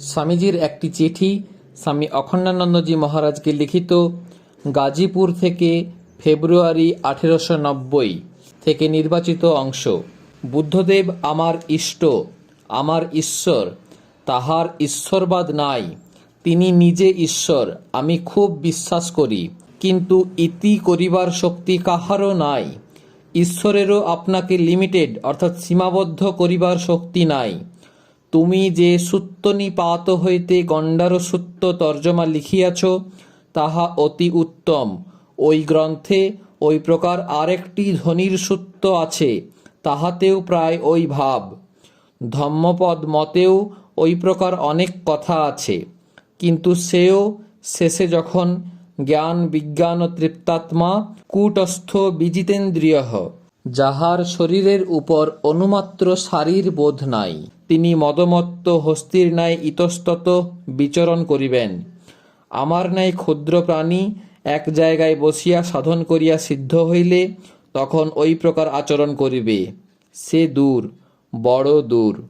স্বামীজির একটি চিঠি স্বামী অখণ্ডানন্দজি মহারাজকে লিখিত গাজীপুর থেকে ফেব্রুয়ারি আঠেরোশো নব্বই থেকে নির্বাচিত অংশ। বুদ্ধদেব আমার ইষ্ট, আমার ঈশ্বর, তাহার ঈশ্বরবাদ নাই, তিনি নিজে ঈশ্বর, আমি খুব বিশ্বাস করি, কিন্তু ইতি করিবার শক্তি কাহারও নাই, ঈশ্বরেরও আপনাকে লিমিটেড অর্থাৎ সীমাবদ্ধ করিবার শক্তি নাই। তুমি যে সুত্তনিপাত হইতে গণ্ডার সূত্র তর্জমা লিখিয়াছ, তাহা অতি উত্তম। ওই গ্রন্থে ওই প্রকার আরেকটি ধ্বনির সূত্র আছে, তাহাতেও প্রায় ওই ভাব। ধম্মপদ মতেও ওই প্রকার অনেক কথা আছে, কিন্তু সেও শেষে যখন জ্ঞান, বিজ্ঞান ও তৃপ্তাত্মা, কূটস্থ বিজিতেন্দ্রিয় যাহার শরীরের উপর অনুমাত্র শারীর বোধ নাই, তিনি মদমত্ত হস্তির ন্যায় ইতস্তত বিচরণ করিবেন। আমার ন্যায় ক্ষুদ্র প্রাণী এক জায়গায় বসিয়া সাধন করিয়া সিদ্ধ হইলে তখন ওই প্রকার আচরণ করিবে। সে দূর, বড় দূর।